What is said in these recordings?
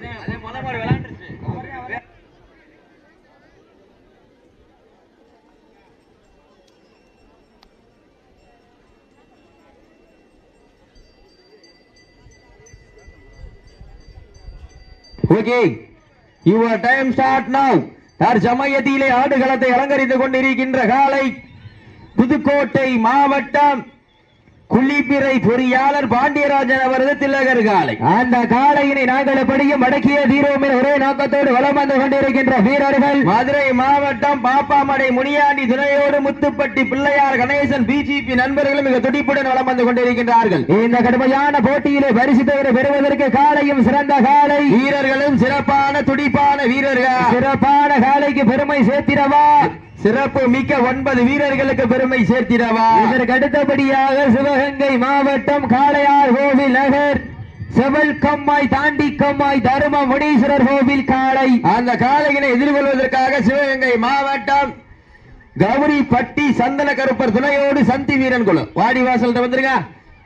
அதே முத மாடு okay your time start now தற்சமயத்திலே ஆடுகளத்தை அலங்கரித்துக் கொண்டிருக்கின்ற காலை புதுக்கோட்டை மாவட்டம் குள்ளிப்பிறை பொறியாளர் பாண்டியராஜன் அவரது திலகர் காலை. அந்த காலையினை நாங்கள் எப்படியும் அடக்கிய தீரோம் என ஒரே நோக்கத்தோடு வலம் வந்து கொண்டிருக்கின்ற வீரர்கள். மதுரை மாவட்டம் பாப்பாமடை முனியாண்டி துணையோடு முத்துப்பட்டி பிள்ளையார் கணேசன் பிஜிபி நண்பர்களும் மிக துடிப்புடன் வலம் வந்து கொண்டிருக்கின்றார்கள். இந்த கடுமையான போட்டியிலே பரிசு தொகை பெறுவதற்கு காலையும் சிறந்த காலை வீரர்களும் சிறப்பான துடிப்பான வீரர்கள். சிறப்பான காலைக்கு பெருமை சேர்த்திடவா? சிறப்பு மிக்க ஒன்பது வீரர்களுக்கு பெருமை சேர்த்திடவா? இதற்கு அடுத்தபடியாக சிவகங்கை மாவட்டம் காளையார் கோவில் நகர் செவல் கம்மாய் தாண்டி கம்மாய் தரும முனீஸ்வரர் கோவில் காளை. அந்த காளையினை எதிர்கொள்வதற்காக சிவகங்கை மாவட்டம் கௌரி பட்டி சந்தன கருப்பர் துணையோடு சந்தி வீரன் குழு. வாடி வாசல்கிட்ட வந்துருங்க.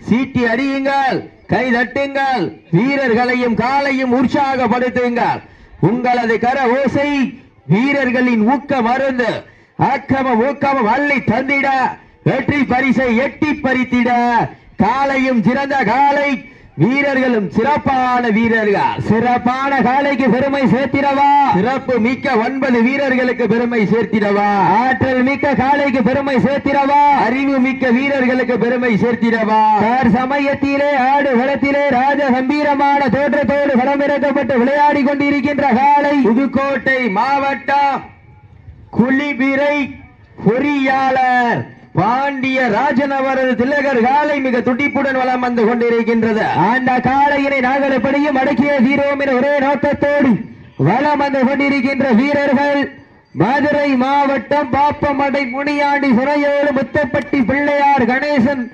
சீட்டி அடியுங்கள் கை தட்டுங்கள் வீரர்களையும் காலையும் உற்சாகப்படுத்துங்கள். உங்களது கர ஓசை வீரர்களின் ஊக்க மருந்து. ஆக்கம ஊக்கமும் அள்ளி தந்திட வெற்றி பரிசை எட்டி பறித்திட காலையும் சிறந்த காலை வீரர்களும் சிறப்பான வீரர்கள். சிறப்பான காலைக்கு பெருமை சேர்த்திடவா? சிறப்பு மிக்க ஒன்பது வீரர்களுக்கு பெருமை சேர்த்திடவா? ஆற்றல் மிக்க காலைக்கு பெருமை சேர்த்திடவா? அறிவு மிக்க வீரர்களுக்கு பெருமை சேர்த்திடவா? சமயத்திலே ஆடு களத்திலே ராஜ கம்பீரமான தோற்றத்தோடு களமிறக்கப்பட்டு விளையாடி கொண்டிருக்கின்ற காலை. புதுக்கோட்டை மாவட்டம் குளிபிரை பொறியாளர் பாண்டிய ராஜன் அவரது திலகர் காலை மிக துடிப்புடன் வளம் வந்து கொண்டிருக்கின்றது. அந்த காலையினை நாங்கள் எப்படியும் அடக்கிய தீரோம் என ஒரே நோக்கத்தோடு வலம் வந்து கொண்டிருக்கின்ற வீரர்கள் மதுரை மாவட்டம் பாப்பமடை முனியாண்டி சுரையோடு முத்தப்பட்டி பிள்ளையார் கணேசன்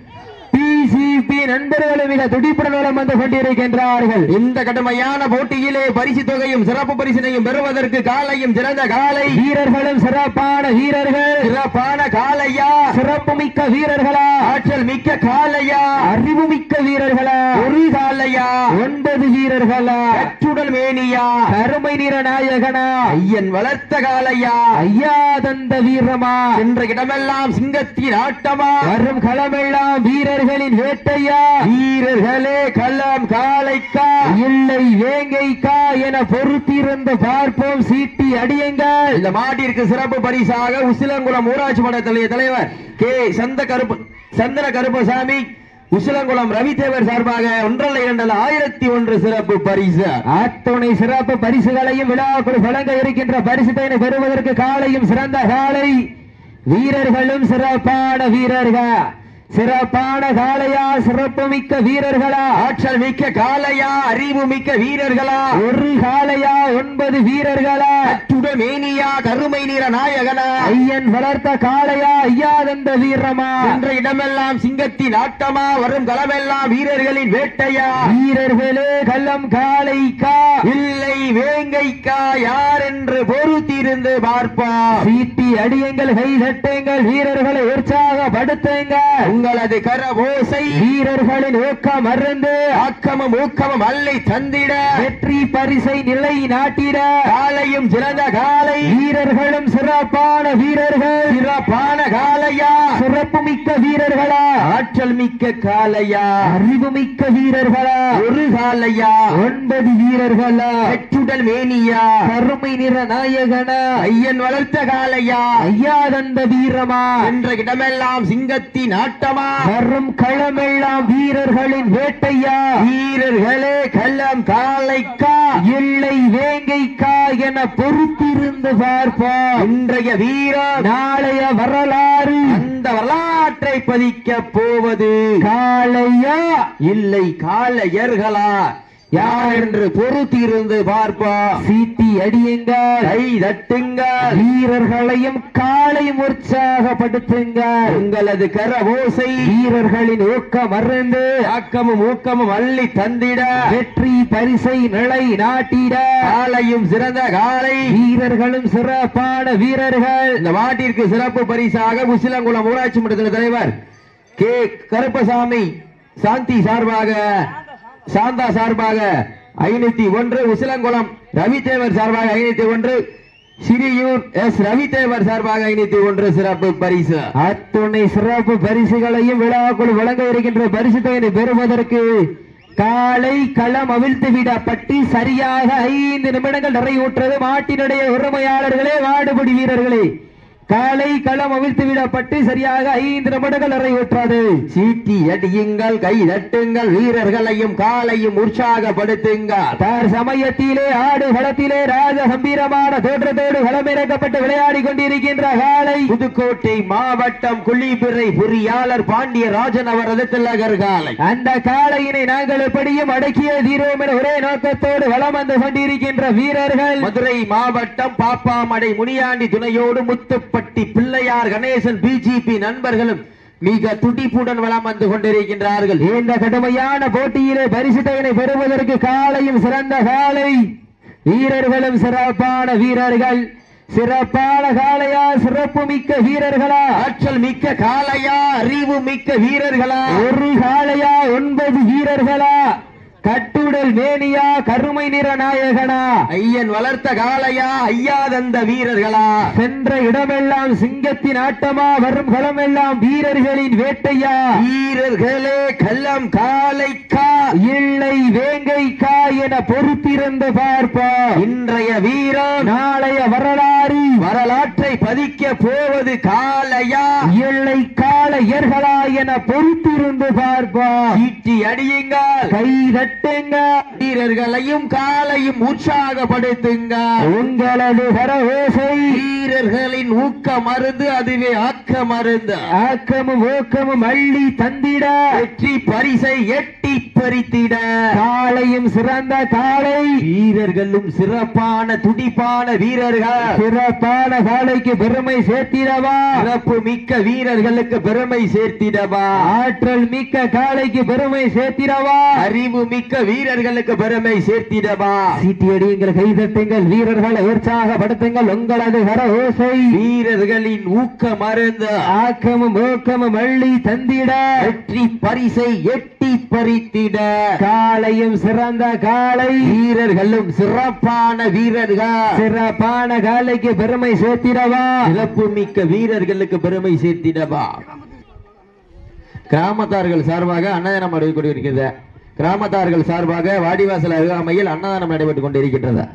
பிசிபி நண்பர்களும் மிக துடிப்புடன் வந்து கொண்டிருக்கின்றார்கள். இந்த கடுமையான போட்டியிலே பரிசு தொகையும் சிறப்பு பரிசினையும் பெறுவதற்கு காலையும் சிறந்த காலை. வீரர்களும் சிறப்பான வீரர்கள். சிறப்பான காலையா? சிறப்பு மிக்க வீரர்களா? ஆற்றல் மிக்க காலையா? அறிவு மிக்க வீரர்களா? ஒரு காலையா? ஒன்பது வீரர்களா? கற்றுடல் மேனியா? கருமை நிற நாயகனா? ஐயன் வளர்த்த காலையா? ஐயா தந்த வீரமா? என்ற இடமெல்லாம் சிங்கத்தின் ஆட்டமா? வரும் களமெல்லாம் வீரர்களின் வேட்டையா? வீரர்களே களம் காளைக்கா. இல்லை வேங்கைக்கா என பொறுத்திருந்து பார்ப்போம். சீட்டி அடியுங்கள். இந்த மாட்டிற்கு சிறப்பு பரிசாக உசிலங்குளம் ஊராட்சி மன்ற தலைவர் கே. சந்த கருப்பு சந்தன கருப்பசாமி உசிலங்குளம் ரவிதேவர் சார்பாக ஒன்றல்ல இரண்டல்ல ஆயிரத்தி ஒன்று சிறப்பு பரிசு. அத்துணை சிறப்பு பரிசுகளையும் விழாக்குள் வழங்க இருக்கின்ற பரிசுகளை பெறுவதற்கு காலையும் சிறந்த காலை. வீரர்களும் சிறப்பான வீரர்கள். சிறப்பான காளையா சிறப்பு மிக்க வீரர்களா? ஆற்றல் மிக்க காளையா அறிவு மிக்க வீரர்களா? ஒரு காளையா ஒன்பது வீரர்களா? மேனியா கருமை நிற நாயகனா? ஐயன் வளர்த்த காளையா ஐயா தந்த வீரமா? என்ற இடமெல்லாம் சிங்கத்தின் ஆட்டமா வரும் களமெல்லாம் வீரர்களின் வேட்டையா? வீரர்களே கள்ளம் காளைக்கா? இல்லை வேங்கைக்கா யார் என்று பொறுத்திருந்து பார்ப்பா சீட்டி அடியுங்கள் கை தட்டுங்கள் வீரர்களை உற்சாகப்படுத்துங்கள். உங்களது கரபோசை வீரர்களின் ஊக்கம் அருந்து ஆக்கமும் ஊக்கமும் அல்லை தந்திட. வெற்றி பரிசை நிலை நாட்டிட. காலையும் சிறந்த காலை. வீரர்களும் சிறப்பான வீரர்கள். சிறப்பான காலையா. சிறப்பு மிக்க வீரர்களா. ஆற்றல் மிக்க காலையா. அறிவு மிக்க வீரர்களா. ஒரு காலையா. ஒன்பது வீரர்களா. வெற்றுடல் மேனியா. கருமை நிற நாயகனா. ஐயன் வளர்த்த காலையா. ஐயா தந்த வீரமா. என்ற இடமெல்லாம் சிங்கத்தின் ஆட்டமா வரும் களமெல்லாம் வீரர்களின் வேட்டையா? வீரர்களே களம் காலைக்கா இல்லை வேங்கைக்கா என பொறுத்திருந்து பார்ப்போம். இன்றைய வீரர் நாளைய வரலாறு. அந்த வரலாற்றை பதிக்க போவது? காளையா? இல்லை காளையர்களா? யார் என்று பொறுத்திருந்து பார்ப்போம் சீட்டி அடியுங்கள். கை தட்டுங்கள். வீரர்களையும் காலையும் உற்சாகப்படுத்துங்கள். உங்களது கர ஓசை வீரர்களின் ஊக்கம் அறிந்து ஆக்கமும் ஊக்கமும் அள்ளி தந்திட. வெற்றி பரிசை நிலை நாட்டிட. காலையும் சிறந்த காலை வீரர்களும் சிறப்பான வீரர்கள். இந்த மாட்டிற்கு சிறப்பு பரிசாக முசிலங்குளம் ஊராட்சி மன்றத்தின் தலைவர் கே. கருப்பசாமி சாந்தி சார்பாக சாந்தா சார்பாக ஐநூத்தி ஒன்று உசிலங்குளம் ரவிதேவர் சார்பாக ஐநூத்தி ஒன்று சிறியூர் எஸ் ரவிதேவர் சார்பாக ஐநூத்தி ஒன்று சிறப்பு பரிசு. அத்துணை சிறப்பு பரிசுகளையும் விழாக்குள் வழங்க இருக்கின்ற பரிசு தொகையை பெறுவதற்கு காலை களம் அவிழ்த்து விடப்பட்டு சரியாக ஐந்து நிமிடங்கள் நிறைவுற்றது. மாட்டினுடைய உரிமையாளர்களே வாடுபடி வீரர்களே காலை களம் அவிழ்த்து விடப்பட்டு சரியாக ஐந்து நிமிடங்கள் நிறைவுற்றது சீட்டி அடியுங்கள் கை தட்டுங்கள் வீரர்களையும் காலையும் உற்சாகப்படுத்துங்கள். தார் சமயத்திலே ஆடு களத்திலே ராஜ கம்பீரமான தோற்றத்தோடு களமிறக்கப்பட்டு விளையாடி கொண்டிருக்கின்ற காலை. புதுக்கோட்டை மாவட்டம் குள்ளிப்பிறை பொறியாளர் பாண்டிய ராஜன் அவரது திலகர் காலை. அந்த காளையினை நாங்கள் எப்படியும் அடக்கிய தீரோம் என ஒரே நோக்கத்தோடு வலம் வந்து கொண்டிருக்கின்ற வீரர்கள். மதுரை மாவட்டம் பாப்பாமடை முனியாண்டி துணையோடு முத்துப்பட்டி பிள்ளையார் கணேசன் பிஜிபி நண்பர்களும் மிக துடிப்புடன் வலம் வந்து கொண்டிருக்கின்றார்கள். இந்த கடுமையான போட்டியிலே பரிசு தொகையை பெறுவதற்கு காளையும் சிறந்த காளை வீரர்களும் சிறப்பான வீரர்கள். சிறப்பான காளையா சிறப்பு மிக்க வீரர்களா? ஆற்றல் மிக்க காளையா அறிவு மிக்க வீரர்களா? ஒரு காளையா ஒன்பது வீரர்களா? மேனியா கருமை நிற நாயகனா? ஐயன் வளர்த்த காளையா? ஐயா தந்த வீரர்களா? சென்ற இடமெல்லாம் சிங்கத்தின் ஆட்டமா? வரும் களமெல்லாம் வீரர்களின் வேட்டையா? வீரர்களே கள்ளம் காளைக்கா? இல்லை வேங்கைக்கா என பொறுத்திருந்து பார்ப்பா. இன்றைய வீரம்? நாளைய வரலாறு. வரலாற்றை பதிக்க போவது காளையா? இல்லை காளையர்களா என பொறுத்திருந்து பார்ப்பா. ஈட்டி அடியுங்கள். கை தட்டுங்க வீரர்களையும் காலையும் உற்சாகப்படுத்துங்க. உங்களது கரவோசை வீரர்களின் ஊக்க மருந்து அதுவே ஆக்க மருந்து. ஆக்கமும் ஊக்கமும் அள்ளி தந்திட. வெற்றி பரிசை எட்டி பறித்திட காளையும் சிறந்த காளை. வீரர்களும் சிறப்பான துடிப்பான வீரர்கள். சிறப்பான காளைக்கு பெருமை சேர்த்திடவா. சிறப்பு மிக்க வீரர்களுக்கு பெருமை சேர்த்திடவா. ஆற்றல் மிக்க காளைக்கு பெருமை சேர்த்திடவா. அறிவு மிக்க வீரர்களுக்கு பெருமை சேர்த்திடவா. சீட்டி அடியுங்கள் கைதட்டுங்கள் வீரர்களை உற்சாகப்படுத்துங்கள். உங்களது கர ஓசை வீரர்களின் ஊக்க மருந்து ஆக்கமும் ஊக்கமும் அள்ளி தந்திட. வெற்றி பரிசை எட்டி பறித்திட காளையும் சிறந்த காளை. வீரர்களும் சிறப்பான வீரர்கள். சிறப்பான காளைக்கு பெருமை சேர்த்திடவா? சிறப்பு மிக்க வீரர்களுக்கு பெருமை சேர்த்திடவா? கிராமத்தார்கள் சார்பாக அன்னதானம் நடைபெற்றுக் கொண்டிருக்கிறது. கிராமத்தார்கள் சார்பாக வாடிவாசல் அருகாமையில் அன்னதானம் நடைபெற்றுக் கொண்டிருக்கின்றது.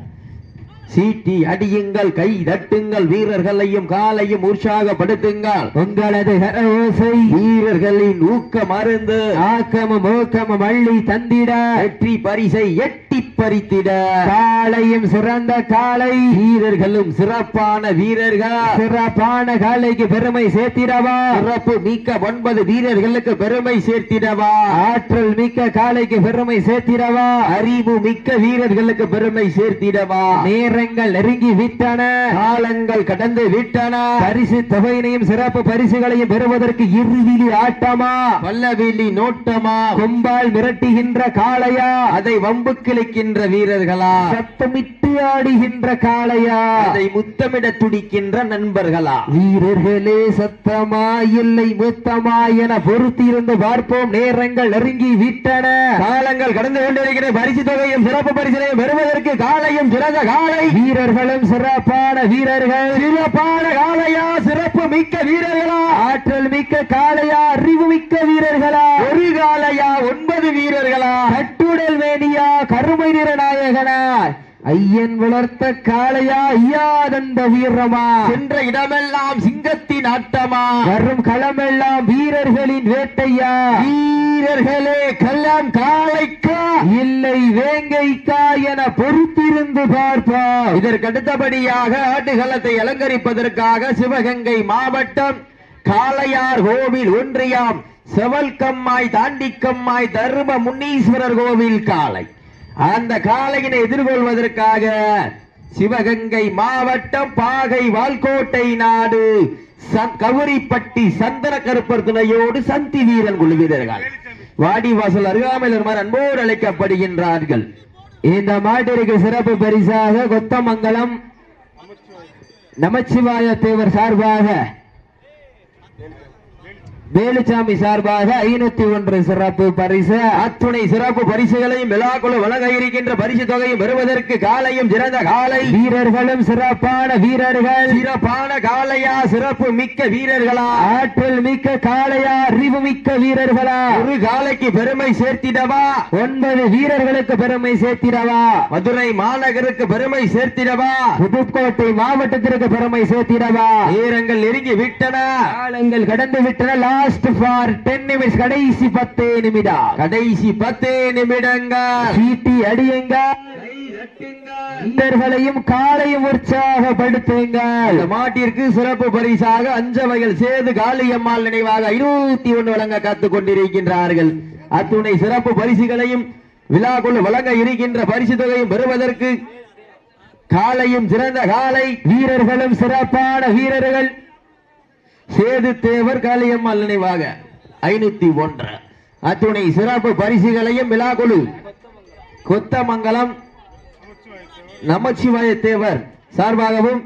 சீட்டி அடியுங்கள் கை தட்டுங்கள் வீரர்களையும் காலையும் உற்சாகப்படுத்துங்கள். உங்களது கர ஓசை வீரர்களின் ஊக்க மருந்து ஆக்கமும் ஊக்கமும் அள்ளி தந்திட. வெற்றி பரிசை எட்டி பறித்திட. காளையும் சிறந்த காளை. வீரர்களும் சிறப்பான வீரர்கள். சிறப்பான காளைக்கு பெருமை சேர்த்திடவா. சிறப்பு மிக்க ஒன்பது வீரர்களுக்கு பெருமை சேர்த்திடவா. ஆற்றல் மிக்க காளைக்கு பெருமை சேர்த்திடவா. அறிவு மிக்க வீரர்களுக்கு பெருமை சேர்த்திடவா. நேரங்கள் நெருங்கி விட்டன. காலங்கள் கடந்து விட்டன. பரிசு தொகையினையும் சிறப்பு பரிசுகளையும் பெறுவதற்கு இறுதியில் ஆட்டமா? வல்லவில்லி நோட்டமா? கொம்பால் மிரட்டுகின்ற காளையா? அதை வம்பு கிளைக்கின்ற வீரர்களா? சத்தமிட்டு ஆடுகின்ற காளையா? அதை முத்தமிட துடிக்கின்ற நண்பர்களா? வீரர்களே சத்தமா இல்லை முத்தமா என பொறுத்திருந்து பார்ப்போம். நேரங்கள் நெருங்கி விட்டன. காலங்கள் கடந்து கொண்டிருக்கிற பரிசு தொகையும் சிறப்பு பரிசினையும் பெறுவதற்கு காலையும் சிறந்த காலை வீரர்களும் சிறப்பான வீரர்கள். சிறப்பான காலையா சிறப்பு மிக்க வீரர்களா? ஆற்றல் மிக்க காளையா அறிவு மிக்க வீரர்களா? ஒரு காலையா ஒன்பது வீரர்களா? கட்டுடல் வேணியா கருமை நிற நாயகனா? ஐயன் வளர்த்த காளையா ஐயாதந்த வீரமா? சென்ற இடமெல்லாம் சிங்கத்தின் ஆட்டமா? வரும் களமெல்லாம் வீரர்களின் வேட்டையா? வீரர்களே கல்யாண் காளைக்கா? இல்லை வேங்கைக்கா என பொறுத்திருந்து பார்ப்போம் இதற்கு அடுத்தபடியாக ஆட்டுகளத்தை அலங்கரிப்பதற்காக சிவகங்கை மாவட்டம் காளையார் கோவில் ஒன்றியம் செவல்கம்மாய் தாண்டிக்கம்மாய் தர்ம முன்னீஸ்வரர் கோவில் காளை. அந்த காளையினை எதிர்கொள்வதற்காக சிவகங்கை மாவட்டம் பாகை வால்கோட்டை நாடு ச- கவுரிப்பட்டி சந்தன கருப்பர் துணையோடு சந்தி வீரன் குழு வீரர்கள் வாடிவாசல் அருகாமையில் அன்போடு அழைக்கப்படுகின்றார்கள். இந்த மாட்டிற்கு சிறப்பு பரிசாக கொத்தமங்கலம் நமச்சிவாய தேவர் சார்பாக வேலுச்சாமி சார்பாக ஐநூத்தி ஒன்று சிறப்பு பரிசு. அத்துணை சிறப்பு பரிசுகளையும் விழாக்குழு வழங்க இருக்கின்ற பரிசு தொகையும் பெறுவதற்கு காலையும் சிறந்த காலை. வீரர்களும் சிறப்பான வீரர்கள். சிறப்பான காலையா சிறப்பு மிக்க வீரர்களா? ஆற்றல் மிக்க காளையா அறிவு மிக்க வீரர்களா? ஒரு காலைக்கு பெருமை சேர்த்திடவா? ஒன்பது வீரர்களுக்கு பெருமை சேர்த்திடவா? மதுரை மாநகருக்கு பெருமை சேர்த்திடவா? புதுக்கோட்டை மாவட்டத்திற்கு பெருமை சேர்த்திடவா? நேரங்கள் நெருங்கி விட்டன. காலங்கள் கடந்து விட்டன. லாஸ்ட் ஃபார் டென் நிமிஷம் கடைசி பத்து நிமிடம். கடைசி பத்து நிமிடங்கள். சீட்டி அடியுங்க காலையும் உற்சாகப்படுத்துங்கள். இந்த மாட்டிற்கு சிறப்பு பரிசாக அஞ்ச வகையில் சேது காளியம்மாள் நினைவாக ஐநூத்தி ஒன்று வழங்க காத்துக் கொண்டிருக்கின்றார்கள். அத்துணை சிறப்பு பரிசுகளையும் விழாக்குள் வழங்க இருக்கின்ற பரிசு தொகையும் பெறுவதற்கு காலையும் சிறந்த காலை. வீரர்களும் சிறப்பான வீரர்கள். சேது தேவர் காளியம்மாள் நினைவாக. ஐநூத்தி ஒன்று. அத்துணை சிறப்பு பரிசுகளையும் விழாக்குழு கொத்தமங்கலம் நமச்சிவாய தேவர் சார்பாகவும்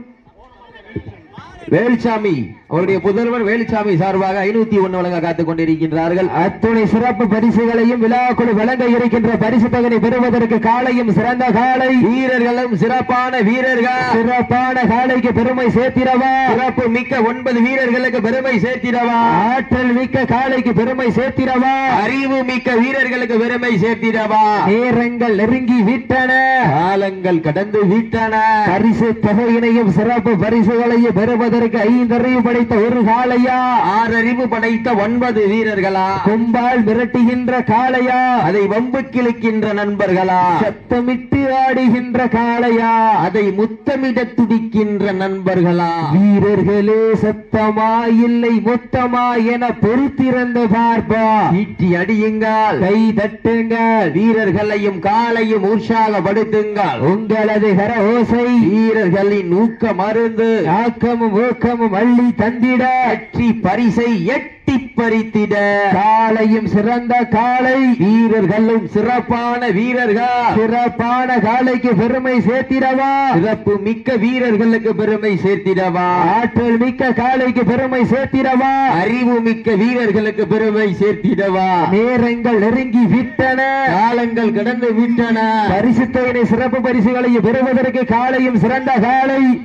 வேல்சாமி அவருடைய புதல்வர் வேலுச்சாமி சார்பாக ஐநூத்தி ஒன்னு வழங்க காத்துக் கொண்டிருக்கின்றார்கள். அத்துணை சிறப்பு பரிசுகளையும் விழாக்குழு வழங்க இருக்கின்ற பரிசு தொகை பெறுவதற்கு காலையும் சிறந்த காலை. வீரர்களும் சிறப்பான வீரர்கள். சிறப்பான காலைக்கு பெருமை சேர்த்திடவா? சிறப்பு மிக்க ஒன்பது வீரர்களுக்கு பெருமை சேர்த்திடவா? ஆற்றல் மிக்க காலைக்கு பெருமை சேர்த்திடவா? அறிவு மிக்க வீரர்களுக்கு பெருமை சேர்த்திடவா? நேரங்கள் நெருங்கி விட்டன. காலங்கள் கடந்து விட்டன. பரிசு தொகையினையும் சிறப்பு பரிசுகளையும் பெறுவதற்கு ஐந்தறிவு படைத்த ஒரு காளையா? ஆறறிவு படைத்த ஒன்பது வீரர்களா? கும்பால் மிரட்டுகின்ற காளையா? அதை வம்பு கிழக்கின்ற நண்பர்களா? சத்தமிட்டு ஆடுகின்ற காளையா? அதை முத்தமிட துடிக்கின்ற நண்பர்களா? வீரர்களே சத்தமா இல்லை மொத்தமா என பொறுத்திருந்து பார்ப்பா. ஈட்டி அடியுங்கள். கை தட்டுங்கள். வீரர்களையும் காலையும் உற்சாகப்படுத்துங்கள். உங்களது கர ஓசை வீரர்களின் ஊக்க மருந்து. ஆக்கமும் ஊக்கமும் அள்ளி தந்திட வெற்றி பரிசை எட்டி பறித்திட. காளையும் சிறந்த காளை. வீரர்களும் சிறப்பான வீரர்கள். சிறப்பான காளைக்கு பெருமை சேர்த்திடவா? சிறப்பு மிக்க வீரர்களுக்கு பெருமை சேர்த்திடவா? ஆற்றல் மிக்க காளைக்கு பெருமை சேர்த்திடவா? அறிவு மிக்க வீரர்களுக்கு பெருமை சேர்த்திடவா? நேரங்கள் நெருங்கி விட்டன. காலங்கள் கடந்து விட்டன. பரிசு தொகையினை சிறப்பு பரிசுகளையும் பெறுவதற்கு காளையும் சிறந்த காளை.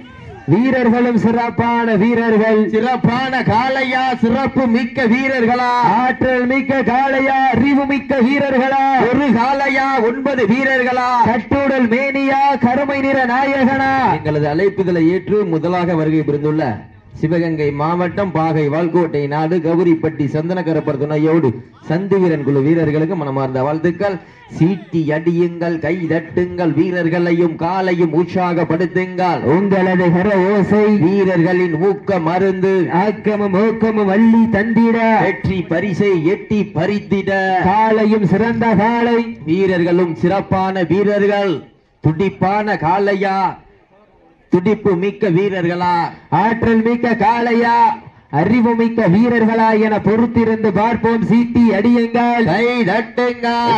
வீரர்களும் சிறப்பான வீரர்கள். சிறப்பான காளையா சிறப்பு மிக்க வீரர்களா? ஆற்றல் மிக்க காளையா அறிவு மிக்க வீரர்களா? ஒரு காளையா ஒன்பது வீரர்களா? கட்டுடல் மேனியா கருமை நிற நாயகனா? எங்களது அழைப்புதலை ஏற்று முதலாக வருகை புரிந்துள்ள சிவகங்கை மாவட்டம் பாகை வால்கோட்டை நாடு கௌரிப்பட்டி சந்தனக்கரப்பர் துணையோடு சந்து வீரன் குழு வீரர்களுக்கு மனமார்ந்த வாழ்த்துக்கள். சீட்டி அடியுங்கள் கை தட்டுங்கள் வீரர்களையும் காலையும் உற்சாகப்படுத்துங்கள். உங்களது கர ஓசை வீரர்களின் ஊக்க மருந்து ஆக்கமும் ஊக்கமும் அள்ளி தந்திட. வெற்றி பரிசை எட்டி பறித்திட. காளையும் சிறந்த காளை வீரர்களும் சிறப்பான வீரர்கள். துடிப்பான காளையா. துடிப்பு மிக்க வீரர்களா ஆற்றல் மிக்க காளையா? அறிவு மிக்க வீரர்களா என பொறுத்திருந்து பார்ப்போம். சீட்டி அடியுங்கள்.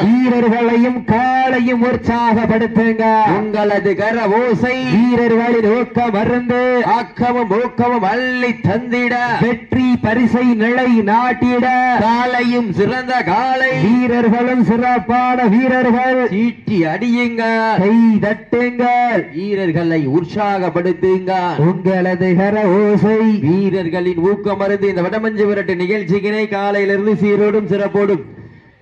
வீரர்களையும் காளையும் உற்சாகப்படுத்துங்க உங்களது கர ஓசை வீரர்களின் ஊக்கம் மருந்து ஆக்கமும் ஊக்கமும் அள்ளி தந்திட. வெற்றி பரிசை நிலை நாட்டிட. காலையும் சிறந்த காலை வீரர்களும் சிறப்பான வீரர்கள். சீட்டி அடியுங்க கை தட்டுங்கள். வீரர்களை உற்சாகப்படுத்துங்கள். உங்களது கர ஓசை வீரர்களின் ஊக்கமருந்து இந்த வடமஞ்சு விரட்டு நிகழ்ச்சியினை காலையிலிருந்து சீரோடும் சிறப்போடும்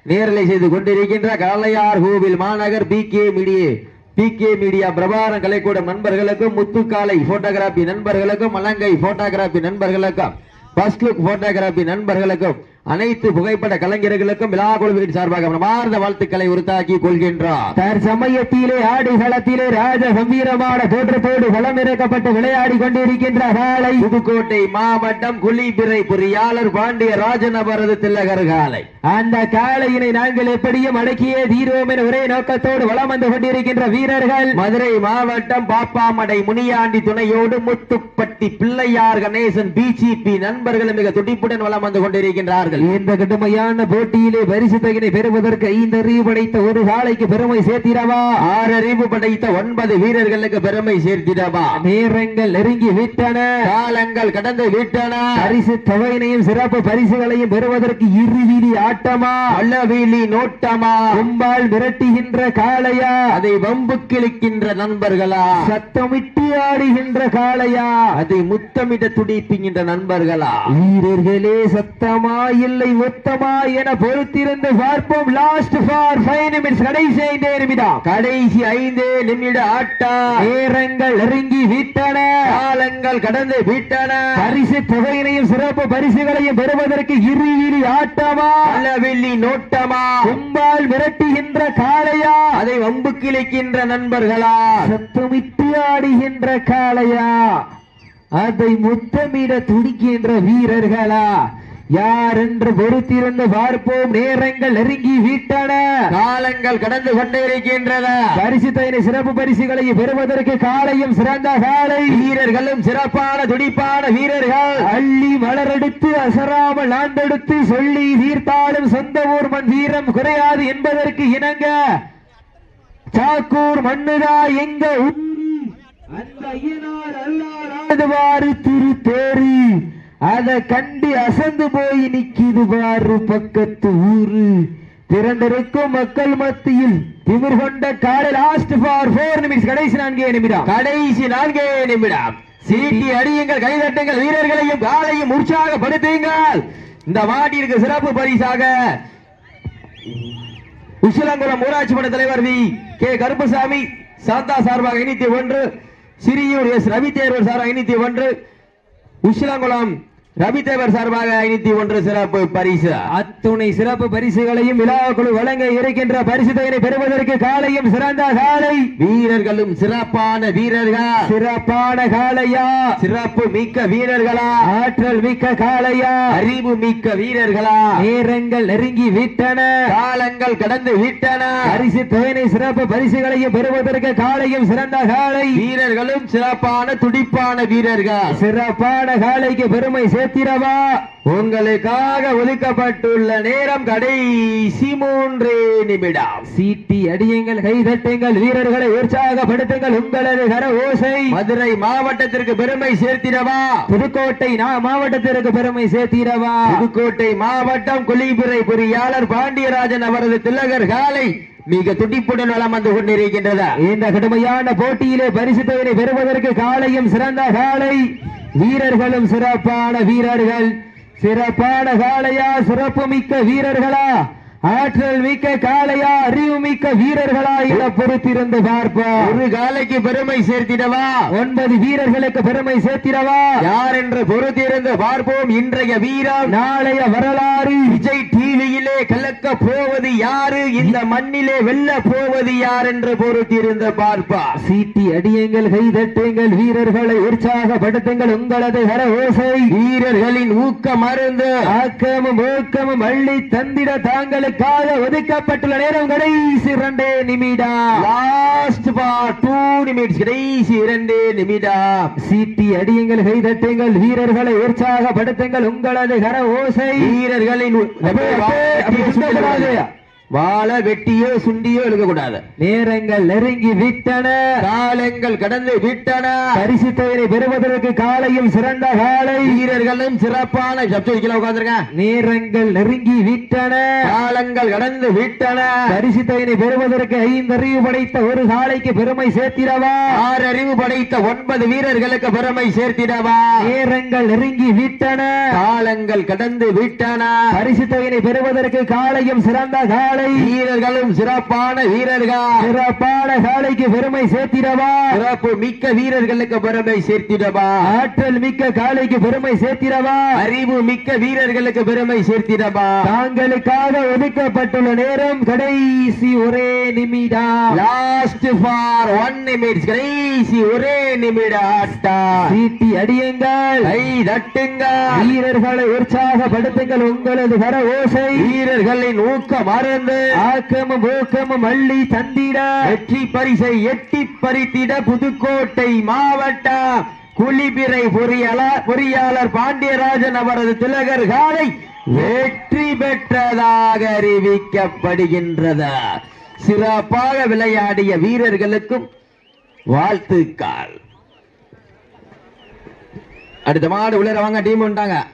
நேரலை செய்து கொண்டிருக்கின்ற காளையார் கோவில் மாநகர் P K media P K media பிரபாரம் கலைக்கூடம் நண்பர்களுக்கும் முத்துக்காலை போட்டோகிராபி நண்பர்களுக்கும் மலங்கை போட்டோகிராபி நண்பர்களுக்கும் பஸ்லுக் போட்டோகிராபி நண்பர்களுக்கும் அனைத்து புகைப்பட கலைஞர்களுக்கும் விழா குழுவின் சார்பாக மனமார்ந்த வாழ்த்துக்களை உறுத்தாக்கி கொள்கின்றார். தற்சமயத்திலே ஆடுகளத்திலே ராஜ கம்பீரமான தோற்றத்தோடு களம் இறக்கப்பட்டு விளையாடி கொண்டிருக்கின்ற காலை புதுக்கோட்டை மாவட்டம் குளிபிறை பொறியாளர் பாண்டிய ராஜன் அவரது தில்லகர் காலை அந்த காளையினை நாங்கள் எப்படியும் அடக்கியே தீர்வோம் என ஒரே நோக்கத்தோடு வலம் வந்து கொண்டிருக்கின்ற வீரர்கள். மதுரை மாவட்டம் பாப்பாமடை முனியாண்டி துணையோடு முத்துப்பட்டி பிள்ளையார் கணேசன் பிஜிபி நண்பர்கள் மிக துடிப்புடன் வலம் வந்து கொண்டிருக்கின்றார்கள். வீரர்கள் இந்த கடுமையான போட்டியிலே பரிசு தொகையினை பெறுவதற்கு ஐந்து அறிவு படைத்த ஒரு காலைக்கு பெருமை சேர்த்திடவா? ஆறு அறிவு படைத்த ஒன்பது வீரர்களுக்கு பெருமை சேர்த்திடவா? நேரங்கள் நெருங்கி விட்டன. காலங்கள் கடந்து விட்டன. பரிசு தொகையினையும் சிறப்பு பரிசுகளையும் பெறுவதற்கு இருவிழி ஆட்டமா? அளவிலி நோட்டமா? கும்பால் மிரட்டுகின்ற காளையா? அதை வம்பு கிழிக்கின்ற நண்பர்களா? சத்தமிட்டு ஆடுகின்ற காளையா? அதை முத்தமிட துடிப்புகின்ற நண்பர்களா? வீரர்களே சத்தமா இல்லை உத்தமா என பொறுத்திருந்து பார்ப்போம். லாஸ்ட் ஃபார் ஃபைவ் நிமிட்ஸ் கடைசி ஐந்தே நிமிடம். கடைசி ஐந்து நிமிட ஆட்டா. நேரங்கள் நெருங்கி விட்டன. காலங்கள் கடந்து விட்டன. பரிசு தொகையினையும் சிறப்பு பரிசுகளையும் பெறுவதற்கு இருவிழி ஆட்டமா? அளவில்லி நோட்டமா? கும்பால் விரட்டுகின்ற காளையா? அதை வம்பு கிழிக்கின்ற நண்பர்களா? சத்தமிட்டு ஆடுகின்ற காளையா? அதை முத்தமிட துடிக்கின்ற வீரர்களா? யார் என்று பொறுத்திருந்து பார்ப்போம். நேரங்கள் நெருங்கி விட்டன. காலங்கள் கடந்து கொண்டே இருக்கின்றன. பரிசு தொகையினை சிறப்பு பரிசுகளை பெறுவதற்கு காளையும் சிறந்த காளை வீரர்களும் சிறப்பான துடிப்பான வீரர்கள். அள்ளி மலரெடுத்து அசராமல் ஆண்டெடுத்து சொல்லி தீர்த்தாலும் சொந்த ஊர் மண் வீரம் குறையாது என்பதற்கு இணங்க. சாக்கூர் மண்ணுதா எங்க? அந்த ஐயனார் அல்லார் ஆடுவாரு திரு தேரு அதை கண்டு அசந்து போய் நிக்கிது பாரு பக்கத்து ஊரு. திரண்டிருக்கும் மக்கள் மத்தியில் திமிர் கொண்ட காலை லாஸ்ட் ஃபார் ஃபோர் நிமிஷம் கடைசி நான்கே நிமிடம். கடைசி நான்கே நிமிடம். சீட்டி அடியுங்கள் கைதட்டுங்கள் வீரர்களையும் காலையும் உற்சாகப்படுத்துங்கள். இந்த மாட்டிற்கு சிறப்பு பரிசாக உசிலங்குளம் ஊராட்சி மன்ற தலைவர் வி. கே. கருப்பசாமி சாந்தா சார்பாக ஐநூத்தி ஒன்று சிறியூர் எஸ். ரவி தேர்வர் சார்பாக ஐநூத்தி ஒன்று உசிலங்குளம் ரவி தேவர் சார்பாக ஐநூத்தி ஒன்று சிறப்பு பரிசு. அத்துணை சிறப்பு பரிசுகளையும் விழாக்குழு வழங்க இருக்கின்ற பரிசு தொகையை பெறுவதற்கு காலையும் சிறந்த காலை. வீரர்களும் சிறப்பான வீரர்கள்? சிறப்பான காளையா? சிறப்பு மிக்க வீரர்களா? ஆற்றல் மிக்க காளையா? அறிவு மிக்க வீரர்களா? நேரங்கள் நெருங்கி விட்டன. காலங்கள் கடந்து விட்டன. பரிசு தொகையை சிறப்பு பரிசுகளையும் பெறுவதற்கு காலையும் சிறந்த காலை. வீரர்களும் சிறப்பான துடிப்பான வீரர்கள். சிறப்பான காலைக்கு பெருமை சேர்த்திடவா உங்களுக்காக ஒதுக்கப்பட்டுள்ள நேரம் கடைசி மூன்று நிமிடம். சீட்டி அடியுங்கள் கைதட்டுங்கள் வீரர்களை உற்சாகப்படுத்துங்கள் உங்களது கர ஓசை. மதுரை மாவட்டத்திற்கு பெருமை சேர்த்திடவா புதுக்கோட்டை மாவட்டத்திற்கு பெருமை சேர்த்திடவா புதுக்கோட்டை மாவட்டம் குளிபுரை பொறியாளர் பாண்டியராஜன் அவரது திலகர் காலை மிக துடிப்புடன் வளம் வந்து கொண்டிருக்கின்றது இந்த கடுமையான போட்டியிலே பரிசு தொகையை பெறுவதற்கு காலையும் சிறந்த காலை. வீரர்களும் சிறப்பான வீரர்கள். சிறப்பான காளையா சிறப்பு மிக்க வீரர்களா? ஆற்றல் மிக்க காளையா அறிவு மிக்க வீரர்களா என பொறுத்திருந்து பார்ப்போம். ஒரு காலைக்கு பெருமை சேர்த்திடவா? ஒன்பது வீரர்களுக்கு பெருமை சேர்த்திடவா? யார் என்று பொறுத்திருந்து பார்ப்போம் இன்றைய வீரம். நாளைய வரலாறு. விஜய் டிவியிலே கலக்க போவது யாரு? இந்த மண்ணிலே வெல்ல போவது யார் என்று பொறுத்திருந்து பார்ப்பார். சீட்டி அடியுங்கள் கைதட்டுங்கள் வீரர்களை உற்சாகப்படுத்துங்கள் உங்களது கர ஓசை. வீரர்களின் ஊக்க மருந்து. ஆக்கமும் ஊக்கமும் அள்ளி தந்திட தாங்களுக்காக ஒதுக்கப்பட்டுள்ள நேரம் கடைசி இரண்டே நிமிடம் லாஸ்ட் பார் டூ நிமிட்ஸ் கடைசி இரண்டு நிமிடம் சீட்டி அடியுங்கள் கைதட்டுங்கள் வீரர்களை உற்சாகப்படுத்துங்கள் உங்களது கர ஓசை. வீரர்களின் வாழ வெட்டியோ சுண்டியோ எழுதக்கூடாது. நேரங்கள் நெருங்கி விட்டன. காலங்கள் கடந்து விட்டன. பரிசு தொகையை பெறுவதற்கு காலையும் சிறந்த காலை. வீரர்களும் சிறப்பான சப்ஜெக்ட்ல உட்கார்ந்துருங்க நேரங்கள் நெருங்கி விட்டன. காலங்கள் கடந்து விட்டன. பரிசு தொகையை பெறுவதற்கு ஐந்து அறிவு படைத்த ஒரு காலைக்கு பெருமை சேர்த்திடவா? ஆறு அறிவு படைத்த ஒன்பது வீரர்களுக்கு பெருமை சேர்த்திடவா? நேரங்கள் நெருங்கி விட்டன. காலங்கள் கடந்து விட்டன. பரிசு தொகையை பெறுவதற்கு காலையும் சிறந்த காலை. வீரர்களும் சிறப்பான வீரர்கள். சிறப்பான காலைக்கு பெருமை சேர்த்திடவா. சிறப்பு மிக்க வீரர்களுக்கு பெருமை சேர்த்திடவா. ஆற்றல் மிக்க காலைக்கு பெருமை சேர்த்திடவா. அறிவு மிக்க வீரர்களுக்கு பெருமை சேர்த்திடவா. தாங்களுக்காக ஒதுக்கப்பட்டுள்ள நேரம் கடைசி ஒரே நிமிடம். லாஸ்ட் ஃபார் ஒன் நிமிட்ஸ் கடைசி ஒரே நிமிட ஆட்டம். சீட்டி அடியுங்கள். கை தட்டுங்க வீரர்களை உற்சாகப்படுத்துங்கள் உங்களது கர ஓசை. வீரர்களின் ஊக்கம் மறந்து ஆக்கமும் ஊக்கமும் அள்ளி தந்திட. வெற்றி பரிசை எட்டி பறித்திட புதுக்கோட்டை மாவட்ட குளிபிரை பொறியாளர் பொறியாளர் பாண்டியராஜன் அவரது திலகர் காலை வெற்றி பெற்றதாக அறிவிக்கப்படுகின்றது. சிறப்பாக விளையாடிய வீரர்களுக்கும் வாழ்த்துக்கள். அடுத்த மாடு உள்ளே வாங்க டீம் உண்டாங்க.